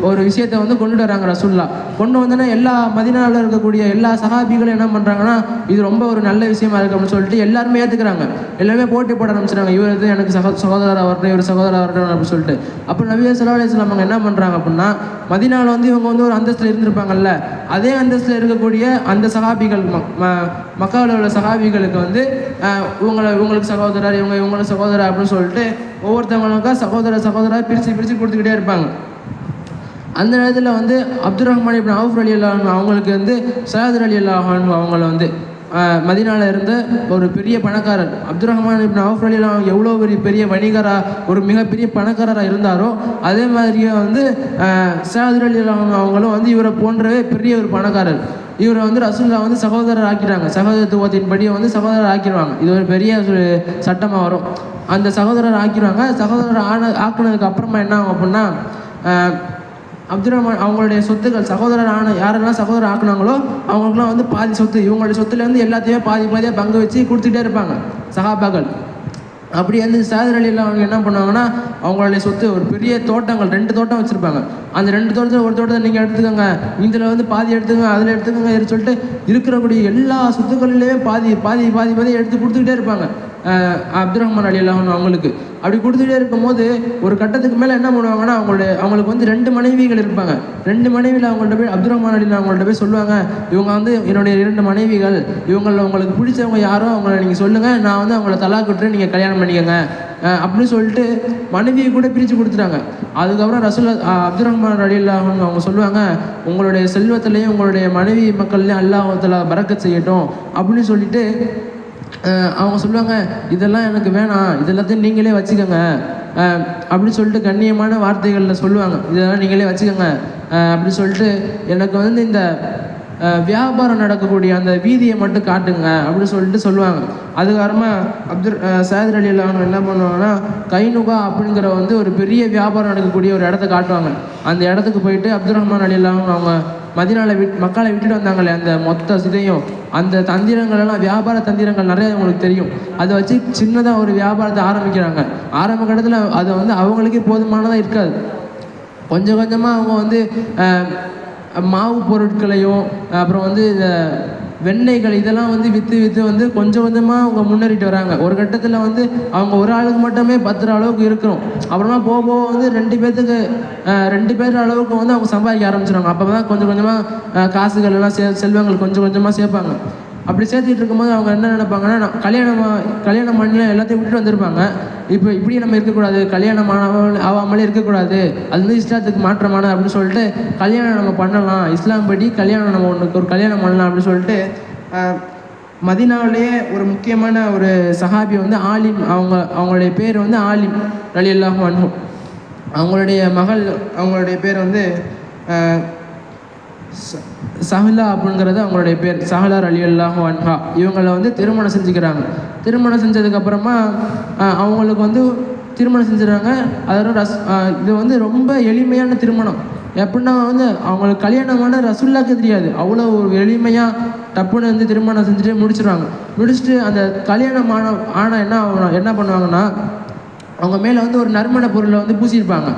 ஒரு விஷயத்தை வந்து கொண்டுட்டு வராங்க ரசூல்லா கொண்டு வந்தோன்னா எல்லா மதினாவில் இருக்கக்கூடிய எல்லா சகாபிகளும் என்ன பண்ணுறாங்கன்னா இது ரொம்ப ஒரு நல்ல விஷயமா இருக்குது அப்படின்னு சொல்லிட்டு எல்லாருமே ஏற்றுக்கிறாங்க எல்லாமே போட்டி போட ஆரம்பிச்சிடுறாங்க இவர் வந்து எனக்கு சகோ சகோதரர் வரட்டும் இவர் சகோதரர் வரட்டும் அப்படின்னு சொல்லிட்டு. அப்போ நபியா சல்லா அலிஸ்லாம் அவங்க என்ன பண்ணுறாங்க அப்படின்னா மதினாவில் வந்து இவங்க வந்து ஒரு அந்தஸ்தில் இருந்திருப்பாங்கல்ல அதே அந்தஸ்தில் இருக்கக்கூடிய அந்த சகாபிகள் ம- ம- மக்காவில் உள்ள சகாபிகளுக்கு வந்து இவங்களை இவங்களுக்கு சகோதரர் இவங்க இவங்களுக்கு சகோதரர் அப்படின்னு சொல்லிட்டு ஒவ்வொருத்தவங்களுக்கும் சகோதர சகோதரர் பிரித்து பிரித்து கொடுத்துக்கிட்டே இருப்பாங்க. அந்த நேரத்தில் வந்து அப்துல் ரஹ்மான் இப்னு அவுஃப் அலி அல்லாஹன் அவங்களுக்கு வந்து சயாதர் அலி அல்லாஹான் அவங்கள வந்து ஆஹ், இருந்த ஒரு பெரிய பணக்காரர். அப்துல் ரஹ்மான் இப்னு அவுஃப் அலி அல்லாஹ் எவ்வளோ பெரிய பெரிய வணிகராக ஒரு மிகப்பெரிய பணக்காரராக இருந்தாரோ அதே மாதிரியே வந்து சயாதர் அலி அல்லாஹன் அவங்களும் வந்து இவரை போன்றவே பெரிய ஒரு பணக்காரர். இவரை வந்து ரசூல்லா வந்து சகோதரர் ஆக்கிறாங்க சகோதரத்துவத்தின் படி வந்து சகோதரர் ஆக்கிடுவாங்க இது ஒரு பெரிய ஒரு சட்டமாக வரும். அந்த சகோதரர் ஆக்கிடுவாங்க சகோதரர் ஆன ஆக்குனதுக்கு அப்புறமா என்ன ஆகும் அப்படின்னா அப்துல் ரஹ்மான் அவங்களுடைய சொத்துக்கள் சகோதரர் ஆன யாரெல்லாம் சகோதரர் ஆக்குனாங்களோ அவங்களுக்குலாம் வந்து பாதி சொத்து இவங்களுடைய சொத்துல இருந்து எல்லாத்தையுமே பாதி பாதியாக பங்கு வச்சு கொடுத்துட்டே இருப்பாங்க சகாபாக்கள் அப்படி வந்து சாதர் அலியில் அவங்க என்ன பண்ணுவாங்கன்னா அவங்களுடைய சொத்து ஒரு பெரிய தோட்டங்கள் ரெண்டு தோட்டம் வச்சுருப்பாங்க. அந்த ரெண்டு தோட்டத்தில் ஒரு தோட்டத்தை நீங்கள் எடுத்துக்கோங்க இதில் வந்து பாதி எடுத்துக்கோங்க அதில் எடுத்துக்கோங்க சொல்லிட்டு இருக்கிறக்கூடிய எல்லா சொத்துக்களிலேயே பாதி பாதி பாதி பாதி எடுத்து கொடுத்துக்கிட்டே இருப்பாங்க. அப்துல் ரஹ்மான் அலி அல்லாஹன் அவங்களுக்கு. அப்படி கொடுத்துட்டே இருக்கும்போது ஒரு கட்டத்துக்கு மேலே என்ன பண்ணுவாங்கன்னா அவங்களுடைய அவங்களுக்கு வந்து ரெண்டு மனைவிகள் இருப்பாங்க. ரெண்டு மனைவியில் அவங்கள்ட்ட போய் அப்துல் ரஹ்மான் அலி அவங்கள்ட்ட போய் சொல்லுவாங்க இவங்க வந்து என்னுடைய இரண்டு மனைவிகள். இவங்கள உங்களுக்கு பிடிச்சவங்க யாரோ அவங்கள நீங்கள் சொல்லுங்கள் நான் வந்து அவங்கள தலா விட்டு நீங்கள் கல்யாணம் பண்ணிக்கோங்க. அப்படின்னு சொல்லிட்டு மனைவியை கூட பிரித்து கொடுத்துட்டாங்க. அதுக்கப்புறம் ரசூல் அப்துல் ரஹ்மான் அலி அவங்க அவங்க சொல்லுவாங்க உங்களுடைய செல்வத்திலையும் உங்களுடைய மனைவி மக்கள்லையும் அல்லாஹத்தில் பறக்க செய்யட்டும். அப்படின்னு சொல்லிட்டு அவங்க சொல்லுவாங்க இதெல்லாம் எனக்கு வேணாம். இது எல்லாத்தையும் நீங்களே வச்சுக்கோங்க. அப்படின்னு சொல்லிட்டு கண்ணியமான வார்த்தைகளில் சொல்லுவாங்க. இதெல்லாம் நீங்களே வச்சுக்கோங்க. அப்படின்னு சொல்லிட்டு எனக்கு வந்து இந்த வியாபாரம் நடக்கக்கூடிய அந்த வீதியை மட்டும் காட்டுங்க அப்படின்னு சொல்லிட்டு சொல்லுவாங்க. அதுக்காரமாக அப்துல் சேதர் அலி அவங்க என்ன பண்ணுவாங்கன்னா கைனுகா அப்படிங்கிற வந்து ஒரு பெரிய வியாபாரம் நடக்கக்கூடிய ஒரு இடத்த காட்டுவாங்க. அந்த இடத்துக்கு போயிட்டு அப்துல் ரஹ்மான் அலி அவங்க மதினால விட் மக்களை விட்டுட்டு வந்தாங்களே அந்த மொத்த சிதையும் அந்த தந்திரங்களெல்லாம் வியாபார தந்திரங்கள் நிறைய அவங்களுக்கு தெரியும். அதை வச்சு சின்னதாக ஒரு வியாபாரத்தை ஆரம்பிக்கிறாங்க. ஆரம்ப கட்டத்தில் அதை வந்து அவங்களுக்கே போதுமானதாக இருக்காது. கொஞ்சம் கொஞ்சமாக அவங்க வந்து மாவு பொருட்களையும் அப்புறம் வந்து இந்த வெண்ணெய்கள் இதெல்லாம் வந்து விற்று விற்று வந்து கொஞ்சம் கொஞ்சமாக அவங்க முன்னேறிட்டு வராங்க. ஒரு கட்டத்தில் வந்து அவங்க ஒரு ஆளுக்கு மட்டுமே பத்துற அளவுக்கு இருக்கிறோம். அப்புறமா போக போக வந்து ரெண்டு பேர்த்துக்கு ரெண்டு பேர் அளவுக்கு வந்து அவங்க சம்பாதிக்க ஆரம்பிச்சிடுவாங்க அப்போ தான் கொஞ்சம் கொஞ்சமாக காசுகள் எல்லாம் சே செல்வங்கள் கொஞ்சம் கொஞ்சமாக சேர்ப்பாங்க. அப்படி சேர்த்துட்டு இருக்கும்போது அவங்க என்ன நினைப்பாங்கன்னா கல்யாணம் கல்யாணம் பண்ணி எல்லாத்தையும் விட்டுட்டு வந்திருப்பாங்க. இப்போ இப்படி நம்ம இருக்கக்கூடாது. கல்யாணம் ஆகாம- ஆகாமலே இருக்கக்கூடாது. அது வந்து இஸ்லாத்துக்கு மாற்றமானது அப்படின்னு சொல்லிட்டு கல்யாணம் நம்ம பண்ணலாம். இஸ்லாம் படி கல்யாணம் நம்ம ஒன்றுக்கு ஒரு கல்யாணம் பண்ணலாம் அப்படின்னு சொல்லிட்டு மதினாவிலேயே ஒரு முக்கியமான ஒரு சஹாபி வந்து ஆலிம். அவங்க அவங்களுடைய பேர் வந்து ஆலிம் அலி அல்லாஹ் அவங்களுடைய மகள் அவங்களுடைய பேர் வந்து சஹலா அப்படிங்கிறது அவங்களுடைய பேர். சஹலார் அலி அல்லாஹு அன்ஹா. இவங்களை வந்து திருமணம் செஞ்சுக்கிறாங்க. திருமணம் செஞ்சதுக்கப்புறமா அவங்களுக்கு வந்து திருமணம் செஞ்சுறாங்க. அதோட ரஸ் இது வந்து ரொம்ப எளிமையான திருமணம். எப்படின்னா வந்து அவங்களுக்கு கல்யாணமான ரசுல்லாக்கு தெரியாது. அவ்வளோ ஒரு எளிமையாக டப்புன்னு வந்து திருமணம் செஞ்சுட்டு முடிச்சிடுவாங்க. முடிச்சுட்டு அந்த கல்யாணம் ஆன ஆனால் என்ன ஆகணும் என்ன பண்ணுவாங்கன்னா அவங்க மேலே வந்து ஒரு நறுமண பொருளை வந்து பூசியிருப்பாங்க.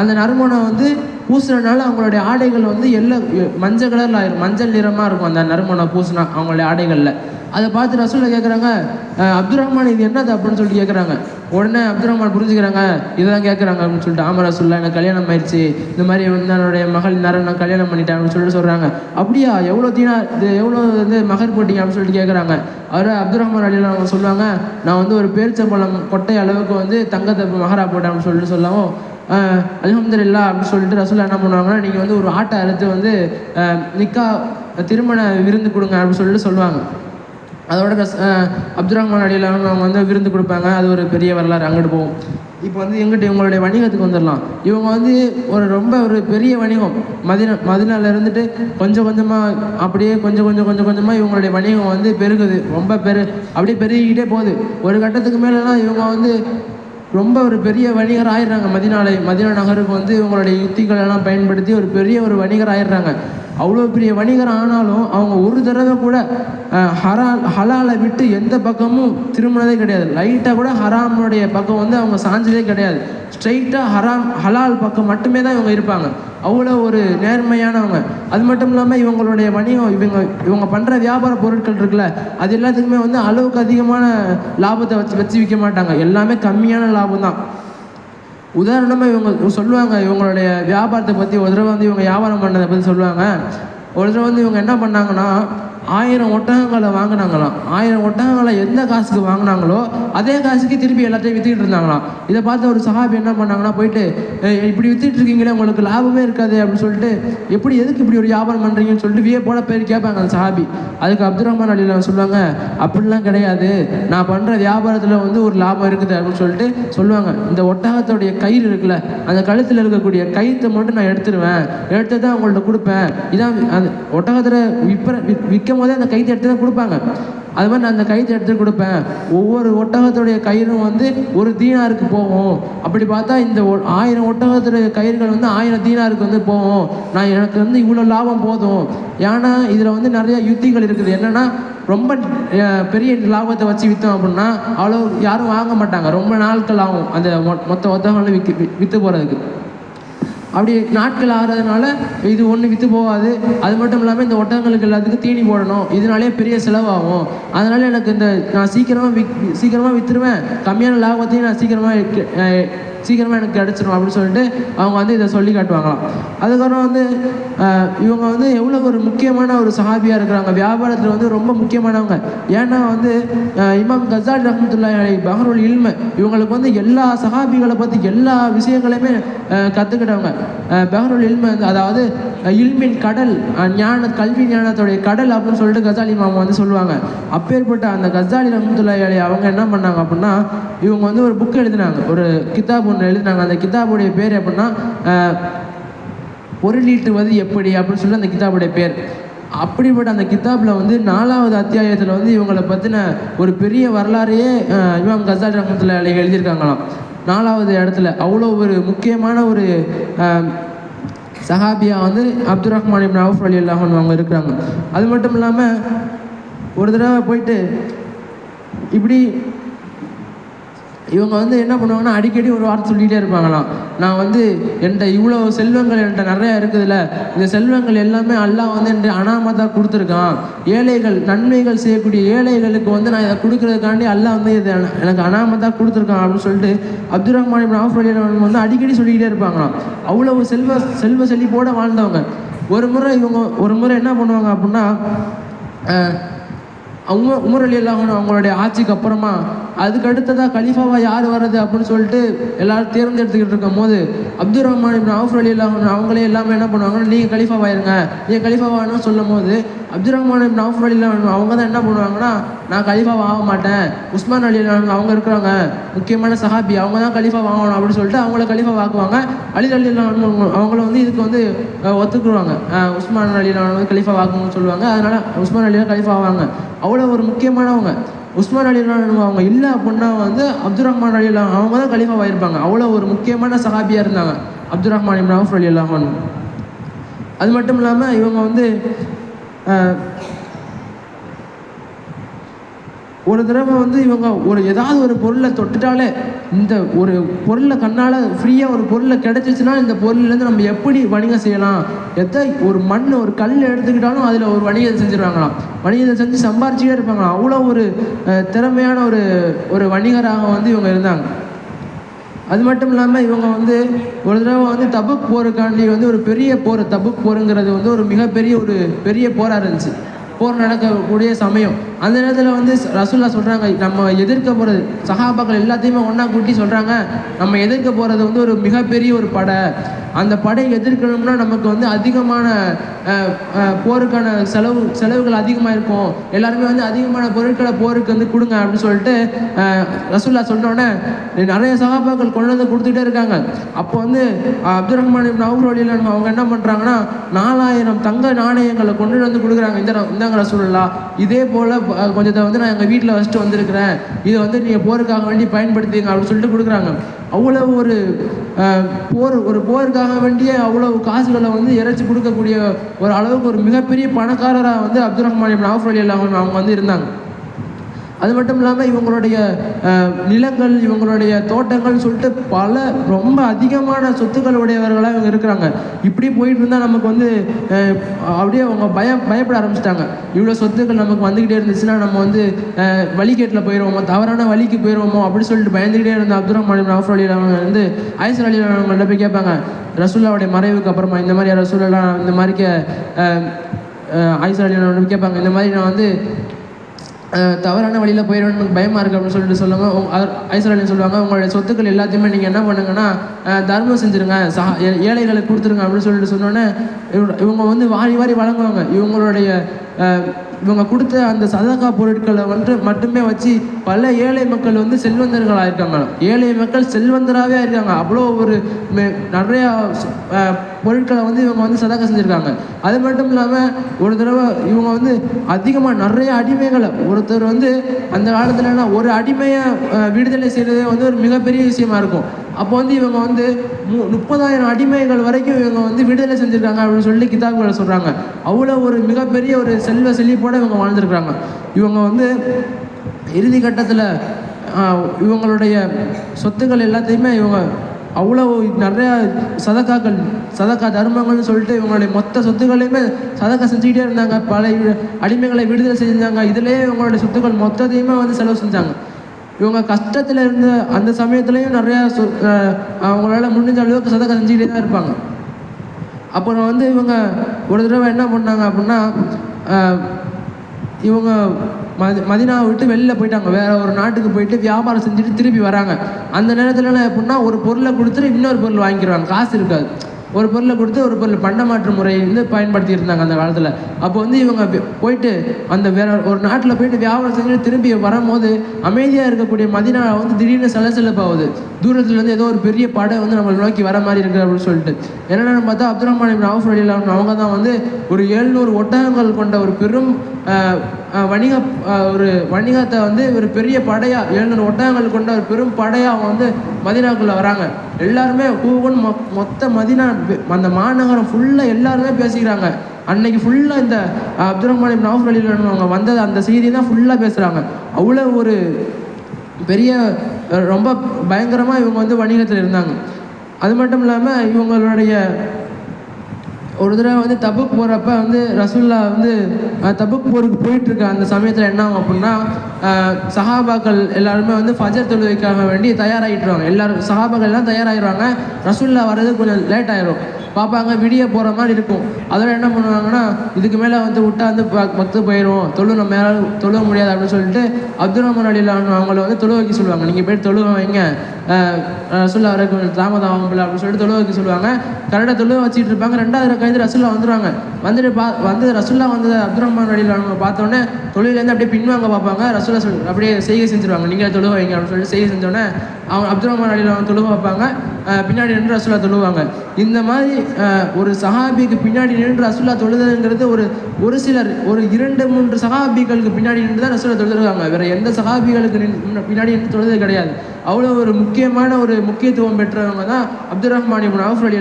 அந்த நறுமணம் வந்து பூசுறதுனால அவங்களுடைய ஆடைகள் வந்து எல்லோ மஞ்சள் கலரில் ஆயிரும் மஞ்சள் நிறமாக இருக்கும் அந்த நறுமணம் பூசினா அவங்களுடைய ஆடைகளில். அதை பார்த்து ரசூலில் கேட்குறாங்க அப்துல் ரஹ்மான் இது என்னது அப்படின்னு சொல்லிட்டு கேட்குறாங்க உடனே அப்துல் ரஹ்மான் புரிஞ்சுக்கிறாங்க இதெல்லாம் கேட்குறாங்க அப்படின்னு சொல்லிட்டு ஆமா ரசூல்லா எனக்கு கல்யாணம் ஆயிடுச்சு. இந்த மாதிரி வந்து என்னுடைய மகள் நேரம் நான் கல்யாணம் பண்ணிட்டேன் அப்படின்னு சொல்லிட்டு சொல்கிறாங்க அப்படியா எவ்வளோ தீனா இது எவ்வளோ வந்து மகர் போட்டீங்க? அப்படின்னு சொல்லிட்டு கேட்குறாங்க அவர் அப்துல் ரஹ்மான் அலியில் அவங்க சொல்லுவாங்க நான் வந்து ஒரு பேரிச்சம்பழம் கொட்டை அளவுக்கு வந்து தங்கத்தை மகரா போட்டேன் அப்படின்னு சொல்லிட்டு சொல்லவும் அலமதுல்லா அப்படின்னு சொல்லிட்டு ரசூல் என்ன பண்ணுவாங்கன்னா நீங்கள் வந்து ஒரு ஆட்டை அறுத்து வந்து நிக்கா திருமண விருந்து கொடுங்க அப்படின்னு சொல்லிட்டு சொல்லுவாங்க. அதோட ரஸ் அப்துல் ரஹ்மான் அலியில் அவங்க வந்து விருந்து கொடுப்பாங்க. அது ஒரு பெரிய வரலாறு அங்கிட்டு போகும். இப்போ வந்து எங்கிட்ட இவங்களுடைய வணிகத்துக்கு வந்துடலாம். இவங்க வந்து ஒரு ரொம்ப ஒரு பெரிய வணிகம். மதினா மதினால இருந்துட்டு கொஞ்சம் கொஞ்சமாக அப்படியே கொஞ்சம் கொஞ்சம் கொஞ்சம் கொஞ்சமாக இவங்களுடைய வணிகம் வந்து பெருகுது. ரொம்ப பெரு அப்படியே பெருகிக்கிட்டே போகுது. ஒரு கட்டத்துக்கு மேலலாம் இவங்க வந்து ரொம்ப ஒரு பெரிய வணிகர் ஆயிடுறாங்க மதினாலை மதினா நகருக்கு வந்து இவங்களுடைய யுத்திகள் எல்லாம் பயன்படுத்தி ஒரு பெரிய ஒரு வணிகர் ஆயிடுறாங்க அவ்வளோ பெரிய வணிகர் ஆனாலும் அவங்க ஒரு தடவை கூட ஹரால் ஹலாலை விட்டு எந்த பக்கமும் திரும்பினதே கிடையாது. லைட்டாக கூட ஹராமுடைய பக்கம் வந்து அவங்க சாஞ்சதே கிடையாது. ஸ்ட்ரைட்டாக ஹராம் ஹலால் பக்கம் மட்டுமே தான் இவங்க இருப்பாங்க. அவ்வளோ ஒரு நேர்மையானவங்க. அது மட்டும் இல்லாமல் இவங்களுடைய வணிகம் இவங்க இவங்க பண்ணுற வியாபார பொருட்கள் இருக்குல்ல அது எல்லாத்துக்குமே வந்து அளவுக்கு அதிகமான லாபத்தை வச்சு வச்சு விற்க மாட்டாங்க. எல்லாமே கம்மியான லாபம் தான் உதாரணமாக இவங்க சொல்லுவாங்க இவங்களுடைய வியாபாரத்தை பற்றி ஒரு தடவை வந்து இவங்க வியாபாரம் பண்ணதை பற்றி சொல்லுவாங்க. ஒரு தடவை வந்து இவங்க என்ன பண்ணாங்கன்னா ஆயிரம் ஒட்டகங்களை வாங்கினாங்களாம். ஆயிரம் ஒட்டகங்களை எந்த காசுக்கு வாங்கினாங்களோ அதே காசுக்கு திருப்பி எல்லாத்தையும் வித்துக்கிட்டு இருந்தாங்களாம். இதை பார்த்து ஒரு சஹாபி என்ன பண்ணாங்கன்னா போயிட்டு இப்படி வித்துட்டு இருக்கீங்களே உங்களுக்கு லாபமே இருக்காது அப்படின்னு சொல்லிட்டு எப்படி எதுக்கு இப்படி ஒரு வியாபாரம் பண்ணுறீங்கன்னு சொல்லிட்டு வியே போல பேர் கேட்பாங்க அந்த சஹாபி. அதுக்கு அப்துல் ரஹ்மான் அலிலாம் சொல்லுவாங்க அப்படிலாம் கிடையாது. நான் பண்ணுற வியாபாரத்தில் வந்து ஒரு லாபம் இருக்குது அப்படின்னு சொல்லிட்டு சொல்லுவாங்க. இந்த ஒட்டகத்தோடைய கயிறு இருக்குல்ல அந்த கழுத்தில் இருக்கக்கூடிய கயிற்றை மட்டும் நான் எடுத்துருவேன். எடுத்து தான் அவங்கள்ட்ட கொடுப்பேன். இதான் அந்த ஒட்டகத்தில் விற்ப போதே அந்த கயிற்றை எடுத்து தான் கொடுப்பாங்க. அது மாதிரி நான் அந்த கைத்தை எடுத்து கொடுப்பேன். ஒவ்வொரு ஒட்டகத்துடைய கயிறும் வந்து ஒரு தீனாருக்கு போகும். அப்படி பார்த்தா இந்த ஒ- ஆயிரம் ஒட்டகத்துடைய கயிறுகள் வந்து ஆயிரம் தீனாருக்கு வந்து போகும். நான் எனக்கு வந்து இவ்வளோ லாபம் போதும். ஏன்னா இதில் வந்து நிறையா யுத்திகள் இருக்குது. என்னன்னா ரொம்ப பெரிய லாபத்தை வச்சு விற்றோம் அப்படின்னா அவ்வளோ யாரும் வாங்க மாட்டாங்க. ரொம்ப நாட்கள் ஆகும் அந்த மொ- மொத்த ஒத்தகங்களும் விற்க விற்று போகிறதுக்கு அப்படி நாட்கள் ஆகிறதுனால இது ஒன்று விற்று போகாது. அது மட்டும் இல்லாமல் இந்த ஒட்டகங்களுக்கு எல்லாத்துக்கும் தீனி போடணும். இதனாலே பெரிய செலவாகும். அதனால் எனக்கு இந்த நான் சீக்கிரமாக விக் சீக்கிரமாக விற்றுருவேன் கம்மியான லாபத்தையும் நான் சீக்கிரமாக சீக்கிரமாக எனக்கு கிடச்சிரும் அப்படின்னு சொல்லிட்டு அவங்க வந்து இதை சொல்லி காட்டுவாங்களாம். அதுக்கப்புறம் வந்து இவங்க வந்து எவ்வளோ ஒரு முக்கியமான ஒரு சஹாபியாக இருக்கிறாங்க. வியாபாரத்தில் வந்து ரொம்ப முக்கியமானவங்க. ஏன்னா வந்து இமாம் கசால் ரஹமத்துல்லா அலைஹி பஹருல் இல்ம இவங்களுக்கு வந்து எல்லா சஹாபிகளை பற்றி எல்லா விஷயங்களையுமே கற்றுக்கிட்டவங்க பஹருல் இல்ம வந்து அதாவது இல்மின் கடல் ஞான கல்வி ஞானத்துடைய கடல் அப்படின்னு சொல்லிட்டு கசாலி மாமா வந்து சொல்லுவாங்க. அப்பேற்பட்ட அந்த கசாலி ரஹமத்துல்லா அவங்க என்ன பண்ணாங்க அப்படின்னா இவங்க வந்து ஒரு புக் எழுதினாங்க. ஒரு கிதாப் ஒன்று எழுதினாங்க. அந்த கிதாபுடைய பேர் எப்படின்னா அஹ், பொருளீட்டுவது எப்படி அப்படின்னு சொல்லி அந்த கிதாபுடைய பேர். அப்படிப்பட்ட அந்த கிதாபில் வந்து நாலாவது அத்தியாயத்தில் வந்து இவங்களை பற்றின ஒரு பெரிய வரலாறையே இவன் இமாம் கசால் ரஹமத்துல எழுதியிருக்காங்களாம். நாலாவது இடத்துல அவ்வளோ ஒரு முக்கியமான ஒரு அஹ், சஹாபியா வந்து அப்துல் ரஹ்மான் இப்னு அவுஃப் அலி அல்லாஹன் அவங்க இருக்கிறாங்க. அது மட்டும் இல்லாமல் ஒரு தடவை போயிட்டு இப்படி இவங்க வந்து என்ன பண்ணுவாங்கன்னா அடிக்கடி ஒரு வார்த்தை சொல்லிகிட்டே இருப்பாங்களாம். நான் வந்து என்கிட்ட இவ்வளோ செல்வங்கள் என்கிட்ட நிறையா இருக்குதுல்ல இந்த செல்வங்கள் எல்லாமே அல்லாஹ் வந்து என்கிட்ட அனாமத்தாக கொடுத்துருக்கான். ஏழைகள் நன்மைகள் செய்யக்கூடிய ஏழைகளுக்கு வந்து நான் இதை கொடுக்குறதுக்காண்டி அல்லாஹ் வந்து இதை எனக்கு அனாமத்தாக கொடுத்துருக்கான் அப்படின்னு சொல்லிட்டு அப்துல் ரஹ்மான் இப்னு அவுஃப் அலி வந்து அடிக்கடி சொல்லிக்கிட்டே இருப்பாங்களாம். அவ்வளோ செல்வ செல்வ செழிப்போட வாழ்ந்தவங்க. ஒரு முறை இவங்க ஒரு முறை என்ன பண்ணுவாங்க அப்படின்னா அவங்க உமர் அலி அல்லாஹன் அவங்களுடைய ஆட்சிக்கு அப்புறமா அதுக்கு அடுத்ததாக கலீஃபாவா யார் வர்றது அப்படின்னு சொல்லிட்டு எல்லாரும் தேர்ந்தெடுத்துக்கிட்டு இருக்கும் போது அப்துல் ரஹ்மான் இப்னு அவுஃப் அலி அல்லாஹன் அவங்களே எல்லாமே என்ன பண்ணுவாங்கன்னா நீங்கள் கலிஃபாவாயிருங்க நீங்கள் கலிஃபாவானு சொல்லும் போது அப்துல் ரஹ்மான் இப்னு அவுஃப் அலி அல்லாஹன் அவங்க தான் என்ன பண்ணுவாங்கன்னா நான் கலீஃபாவா ஆக மாட்டேன் உஸ்மான் அலி அல்லாஹன் அவங்க இருக்கிறாங்க முக்கியமான சஹாபி அவங்க தான் கலீஃபா வாங்கணும் அப்படின்னு சொல்லிட்டு அவங்கள கலீஃபா வாக்குவாங்க அலி அலி அல்லாஹன் அவங்கள வந்து இதுக்கு வந்து ஒத்துக்குருவாங்க. உஸ்மான் அலி அல்லாஹன் வந்து கலீஃபா வாக்கணும்னு சொல்லுவாங்க. அதனால் உஸ்மான் அலி கலீஃபா ஆவாங்க. அவ்வளோ அவ்வளோ ஒரு முக்கியமானவங்க. உஸ்மான் அலி அவங்க இல்லை அப்படின்னா வந்து அப்துல் ரஹ்மான் அலி அவங்க தான் கலீஃபா ஆயிருப்பாங்க அவ்வளோ ஒரு முக்கியமான சஹாபியாக இருந்தாங்க. அப்துல் ரஹ்மான் இப்னு அலி அல்லாஹ் அது மட்டும் இல்லாமல் இவங்க வந்து ஒரு தடவை வந்து இவங்க ஒரு ஏதாவது ஒரு பொருளை தொட்டுட்டாலே இந்த ஒரு பொருளை கண்ணால் ஃப்ரீயாக ஒரு பொருளை கிடைச்சிச்சுன்னா இந்த பொருள்லேருந்து நம்ம எப்படி வணிகம் செய்யலாம்? எதை ஒரு மண் ஒரு கல் எடுத்துக்கிட்டாலும் அதில் ஒரு வணிகத்தை செஞ்சுருவாங்களாம். வணிகத்தை செஞ்சு சம்பாரிச்சிட்டே இருப்பாங்களாம் அவ்வளோ ஒரு திறமையான ஒரு ஒரு வணிகராக வந்து இவங்க இருந்தாங்க. அது மட்டும் இல்லாமல் இவங்க வந்து ஒரு தடவை வந்து தபுக் போருக்காண்டி வந்து ஒரு பெரிய போர் தபுக் போருங்கிறது வந்து ஒரு மிகப்பெரிய ஒரு பெரிய போராக இருந்துச்சு. போர் நடக்கக்கூடிய சமயம். அந்த நேரத்தில் வந்து ரசூல்லா சொல்கிறாங்க நம்ம எதிர்க்க போகிறது சகாபாக்கள் எல்லாத்தையுமே ஒன்றா கூட்டி சொல்கிறாங்க நம்ம எதிர்க்க போகிறது வந்து ஒரு மிகப்பெரிய ஒரு படை. அந்த படை எதிர்க்கணும்னா நமக்கு வந்து அதிகமான போருக்கான செலவு செலவுகள் அதிகமாக இருக்கும். எல்லாருமே வந்து அதிகமான பொருட்களை போருக்கு வந்து கொடுங்க அப்படின்னு சொல்லிட்டு ரசுல்லா ரசூல்லா சொன்னோடனே நிறைய சகாபாக்கள் கொண்டு வந்து கொடுத்துட்டே இருக்காங்க. அப்போ வந்து அப்துல் ரஹ்மான் நவுர் அவுஃப் அவங்க என்ன பண்ணுறாங்கன்னா நாலாயிரம் தங்க நாணயங்களை கொண்டு வந்து கொடுக்குறாங்க. இந்த இந்த சொன்னாங்க ரசூல்லா இதே போல் கொஞ்சத்தை வந்து நான் எங்கள் வீட்டில் வச்சுட்டு வந்திருக்கிறேன். இதை வந்து நீங்கள் போருக்காக வேண்டி பயன்படுத்திங்க அப்படின்னு சொல்லிட்டு கொடுக்குறாங்க. அவ்வளோ ஒரு போர் ஒரு போருக்காக வேண்டிய அவ்வளோ காசுகளை வந்து இறைச்சி கொடுக்கக்கூடிய ஒரு அளவுக்கு ஒரு மிகப்பெரிய பணக்காரராக வந்து அப்துல் ரஹ்மான் இப்னு அவுஃப் அவங்க வந்து இருந்தாங்க. அது மட்டும் இல்லாமல் இவங்களுடைய நிலங்கள் இவங்களுடைய தோட்டங்கள்னு சொல்லிட்டு பல ரொம்ப அதிகமான சொத்துக்கள் உடையவர்களாக இவங்க இருக்கிறாங்க. இப்படி போயிட்டு இருந்தால் நமக்கு வந்து அப்படியே அவங்க பய பயப்பட ஆரம்பிச்சிட்டாங்க. இவ்வளோ சொத்துக்கள் நமக்கு வந்துக்கிட்டே இருந்துச்சுன்னா நம்ம வந்து வழிகேட்டில் போயிடுவோமோ தவறான வழிக்கு போயிடுவோமோ அப்படின்னு சொல்லிட்டு பயந்துக்கிட்டே இருந்த அப்துல் ரஹ்மான் அவுஃப் அலி அவங்க வந்து ஐசர் அலி அவங்கள்ட்ட போய் கேட்பாங்க ரசூல்லாவுடைய மறைவுக்கு அப்புறமா இந்த மாதிரி ரசூல்லாம் இந்த மாதிரிக்க ஐசர் அலி கேட்பாங்க இந்த மாதிரி நான் வந்து தவறான வழியில் போயிடணும்னு எனக்கு பயமாக இருக்குது அப்படின்னு சொல்லிட்டு சொல்லுவாங்க ஐஸ்வரன் சொல்லுவாங்க. உங்களுடைய சொத்துக்கள் எல்லாத்தையுமே நீங்கள் என்ன பண்ணுங்கன்னா தர்மம் செஞ்சுருங்க. சஹா ஏ- ஏழைகளுக்கு கொடுத்துருங்க அப்படின்னு சொல்லிட்டு சொன்னோன்னே இவங்க இவங்க வந்து வாரி வாரி வழங்குவாங்க. இவங்களுடைய இவங்க கொடுத்த அந்த சதகா பொருட்களை வந்து மட்டுமே வச்சு பல ஏழை மக்கள் வந்து செல்வந்தர்களாக இருக்காங்க ஏழை மக்கள் செல்வந்தராகவே இருக்காங்க. அவ்வளோ ஒரு நிறையா பொருட்களை வந்து இவங்க வந்து சதகா செஞ்சுருக்காங்க. அது மட்டும் இல்லாமல் ஒரு தடவை இவங்க வந்து அதிகமாக நிறைய அடிமைகளை ஒருத்தர் வந்து அந்த காலத்துலனா ஒரு அடிமையை விடுதலை செய்கிறதே வந்து ஒரு மிகப்பெரிய விஷயமா இருக்கும். அப்போ வந்து இவங்க வந்து மு முப்பதாயிரம் அடிமைகள் வரைக்கும் இவங்க வந்து விடுதலை செஞ்சுருக்காங்க அப்படின்னு சொல்லி கிதாபுகளை சொல்கிறாங்க அவ்வளோ ஒரு மிகப்பெரிய ஒரு செல்வ கூட இவங்க வாழ்ந்துருக்குறாங்க. இவங்க வந்து இறுதி கட்டத்தில் இவங்களுடைய சொத்துக்கள் எல்லாத்தையுமே இவங்க அவ்வளோ நிறையா சதக்காக்கள் சதக்கா தர்மங்கள்னு சொல்லிட்டு இவங்களுடைய மொத்த சொத்துக்களையுமே சதக்கா செஞ்சுக்கிட்டே இருந்தாங்க. பல இ- அடிமைகளை விடுதலை செஞ்சாங்க. இதுலேயே இவங்களுடைய சொத்துக்கள் மொத்தத்தையுமே வந்து செலவு செஞ்சாங்க. இவங்க கஷ்டத்தில் இருந்த அந்த சமயத்துலேயும் நிறையா சொ அவங்களால முடிஞ்ச அளவுக்கு சதக்கா செஞ்சுக்கிட்டே தான் இருப்பாங்க. அப்புறம் வந்து இவங்க ஒரு தடவை என்ன பண்ணாங்க அப்படின்னா இவங்க மதி மதினாவை விட்டு வெளில போயிட்டாங்க. வேற ஒரு நாட்டுக்கு போயிட்டு வியாபாரம் செஞ்சுட்டு திருப்பி வராங்க. அந்த நேரத்துலலாம் எப்படின்னா ஒரு பொருளை கொடுத்துட்டு இன்னொரு பொருள் வாங்கிக்கிறாங்க. காசு இருக்காது. ஒரு பொருளை கொடுத்து ஒரு பொருள் பண்டமாற்று முறை வந்து பயன்படுத்தி இருந்தாங்க அந்த காலத்தில். அப்போ வந்து இவங்க போயிட்டு அந்த வேற ஒரு நாட்டில் போயிட்டு வியாபாரம் செஞ்சுட்டு திரும்பி வரும்போது அமைதியாக இருக்கக்கூடிய மதினா வந்து திடீர்னு சலசலப்பாகுது. தூரத்தில் வந்து ஏதோ ஒரு பெரிய படை வந்து நம்மளை நோக்கி வர மாதிரி இருக்குது அப்படின்னு சொல்லிட்டு. என்னென்னு பார்த்தா அப்துல் ரஹ்மான் அவுஃப் அவங்க தான் வந்து ஒரு எழுநூறு ஒட்டகங்கள் கொண்ட ஒரு பெரும் வணிக ஒரு வணிகத்தை வந்து ஒரு பெரிய படையாக எழுநூறு ஒட்டகங்கள் கொண்ட ஒரு பெரும் படையாக அவங்க வந்து மதினாக்குள்ளே வராங்க. எல்லாருமே கூகுன்னு மொ மொத்த மதினா அந்த மாநகரம் ஃபுல்லாக எல்லாருமே பேசிக்கிறாங்க. அன்னைக்கு ஃபுல்லாக இந்த அப்துல் ரஹ்மான் இப்னு அவுஃப் அவங்க வந்தது அந்த செய்தி தான் ஃபுல்லாக பேசுகிறாங்க அவ்வளோ ஒரு பெரிய ரொம்ப பயங்கரமாக இவங்க வந்து வணிகத்தில் இருந்தாங்க. அது மட்டும் இல்லாமல் இவங்களுடைய ஒரு தடவை வந்து தபுக் போகிறப்ப வந்து ரசுல்லா வந்து அஹ், தபுக் போருக்கு போயிட்டுருக்க அந்த சமயத்தில் என்ன ஆகும் அப்படின்னா சஹாபாக்கள் எல்லாருமே வந்து ஃபஜர் தொழுகைக்காக வேண்டி தயாராகிட்டுருவாங்க. எல்லாரும் சஹாபாக்கள் எல்லாம் தயாராகிடுவாங்க. ரசுல்லா வர்றது கொஞ்சம் லேட் ஆயிரும். பார்ப்பாங்க விடிய போகிற மாதிரி இருக்கும். அதோட என்ன பண்ணுவாங்கன்னா இதுக்கு மேலே வந்து விட்டா வந்து ப- பத்து போயிடும் தொழு நம்ம யாராலும் தொழுக முடியாது அப்படின்னு சொல்லிட்டு அப்துல் ரஹ்மான் அலிலான் அவங்கள வந்து தொழு வைக்க சொல்லுவாங்க. நீங்கள் போய் தொழுக வைங்க. ரசுல்லா வர கொஞ்சம் தாமதம் ஆகும் அப்படின்னு சொல்லிட்டு தொழு வைக்க சொல்லுவாங்க. கரெக்டாக தொழுவ வச்சுட்டு இருப்பாங்க. ரெண்டாவது பயந்து ரசுல்லா வந்துடுவாங்க வந்துட்டு பா வந்து ரசுல்லா வந்தது அப்துல் ரஹ்மான் அவங்க பார்த்தோன்னே தொழிலேருந்து அப்படியே பின்வாங்க பார்ப்பாங்க. ரசுல்லா சொல் அப்படியே செய்கை செஞ்சுருவாங்க. நீங்களே தொழுக வைங்க அப்படின்னு சொல்லிட்டு செய்கை செஞ்சோடனே அவங்க அப்துல் ரஹ்மான் அலிலான் தொழுக வைப்பாங்க பின்னாடி நின்று ரசுல்லா தொழுவாங்க. இந்த மாதிரி ஒரு சஹாபிக்கு பின்னாடி நின்று ரசுல்லா தொழுதுங்கிறது ஒரு ஒரு சிலர் ஒரு இரண்டு மூன்று சஹாபிகளுக்கு பின்னாடி நின்று தான் ரசுல்லா தொழுதுருக்காங்க. வேறு எந்த சஹாபிகளுக்கு நின்று பின்னாடி நின்று தொழுது கிடையாது. அவ்வளோ ஒரு முக்கியமான ஒரு முக்கியத்துவம் பெற்றவங்க தான் அப்துல் ரஹ்மான் இப்னு அவுஃப் அலி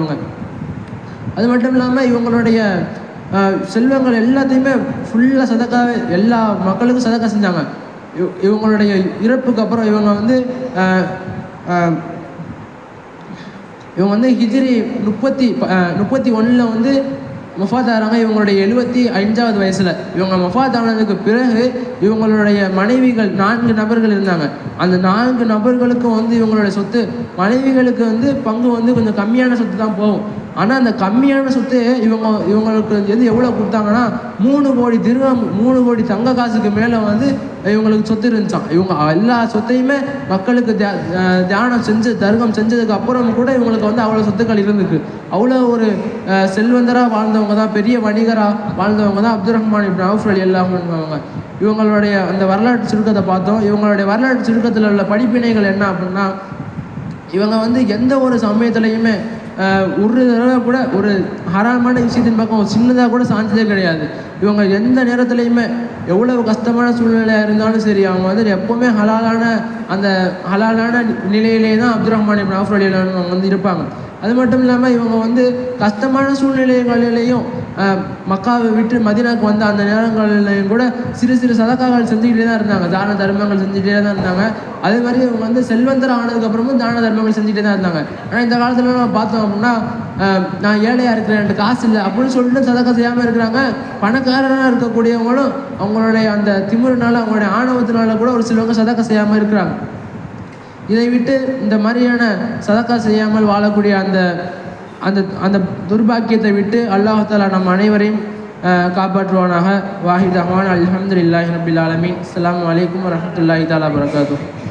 இவங்க. அது மட்டும் இல்லாமல் இவங்களுடைய செல்வங்கள் எல்லாத்தையுமே ஃபுல்லாக சதக்காவே எல்லா மக்களுக்கும் சதக்கா செஞ்சாங்க. இவங்களுடைய இறப்புக்கு அப்புறம் இவங்க வந்து இவங்க வந்து ஹிஜிரி முப்பத்தி ப- முப்பத்தி ஒன்றில் வந்து மஃபாத் ஆகிறாங்க. இவங்களுடைய எழுபத்தி அஞ்சாவது வயசில். இவங்க மஃபாத் ஆனதுக்கு பிறகு இவங்களுடைய மனைவிகள் நான்கு நபர்கள் இருந்தாங்க. அந்த நான்கு நபர்களுக்கும் வந்து இவங்களுடைய சொத்து மனைவிகளுக்கு வந்து பங்கு வந்து கொஞ்சம் கம்மியான சொத்து தான் போகும். ஆனால் அந்த கம்மியான சொத்து இவங்க இவங்களுக்கு எது எவ்வளோ கொடுத்தாங்கன்னா மூணு கோடி திருகம் மூணு கோடி தங்க காசுக்கு மேலே வந்து இவங்களுக்கு சொத்து இருந்துச்சான் இவங்க எல்லா சொத்தையுமே மக்களுக்கு தியானம் செஞ்சு தர்க்கம் செஞ்சதுக்கு அப்புறம் கூட இவங்களுக்கு வந்து அவ்வளோ சொத்துக்கள் இருந்துக்கு அவ்வளோ ஒரு செல்வந்தராக வாழ்ந்தவங்க தான் பெரிய வணிகராக வாழ்ந்தவங்க தான் அப்துல் ரஹ்மான் இப்னு அவுஃப் அலி அவங்க இவங்களுடைய அந்த வரலாற்று சுருக்கத்தை பார்த்தோம். இவங்களுடைய வரலாற்று சுருக்கத்தில் உள்ள படிப்பினைகள் என்ன அப்படின்னா இவங்க வந்து எந்த ஒரு சமயத்துலையுமே ஒரு தடவை கூட ஒரு ஹராமான விஷயத்தின் பக்கம் சின்னதாக கூட சாஞ்சதே கிடையாது. இவங்க எந்த நேரத்துலையுமே எவ்வளவு கஷ்டமான சூழ்நிலையாக இருந்தாலும் சரி அவங்க வந்து எப்போவுமே ஹலாலான அந்த ஹலாலான நிலையிலே தான் அப்துல் ரஹ்மான் இப்னு அலி அவங்க வந்து இருப்பாங்க. அது மட்டும் இல்லாமல் இவங்க வந்து கஷ்டமான சூழ்நிலைகளிலையும் மக்காவை விட்டு மதினாக்கு வந்த அந்த நேரங்களிலையும் கூட சிறு சிறு சதக்காக்கள் செஞ்சுக்கிட்டே தான் இருந்தாங்க. தான தர்மங்கள் செஞ்சுக்கிட்டே தான் இருந்தாங்க. அதே மாதிரி இவங்க வந்து செல்வந்தர் ஆனதுக்கப்புறமும் தான தர்மங்கள் செஞ்சுட்டே தான் இருந்தாங்க. ஆனால் இந்த காலத்தில் நம்ம பார்த்தோம் அப்படின்னா நான் ஏழையாக இருக்கிறேன் எனக்கு காசு இல்லை அப்படின்னு சொல்லிட்டு சதக்கம் செய்யாமல் இருக்கிறாங்க. பணக்காரனாக இருக்கக்கூடியவங்களும் அவங்களுடைய அந்த திமிருனால அவங்களுடைய ஆணவத்தினால கூட ஒரு சிலவங்க சதக்கம் செய்யாமல் இருக்கிறாங்க. இதை விட்டு இந்த மாதிரியான சதக்கா செய்யாமல் வாழக்கூடிய அந்த அந்த அந்த துர்பாக்கியத்தை விட்டு அல்லாஹாலா நம் அனைவரையும் காப்பாற்றுவானாக. வாஹித் அஹ்வான். அல்ஹம்துலில்லாஹி ரபில் ஆலமின். அலாம் வலைக்கம் வரமத்துல்லாஹி தாலா வரகாத்துஹு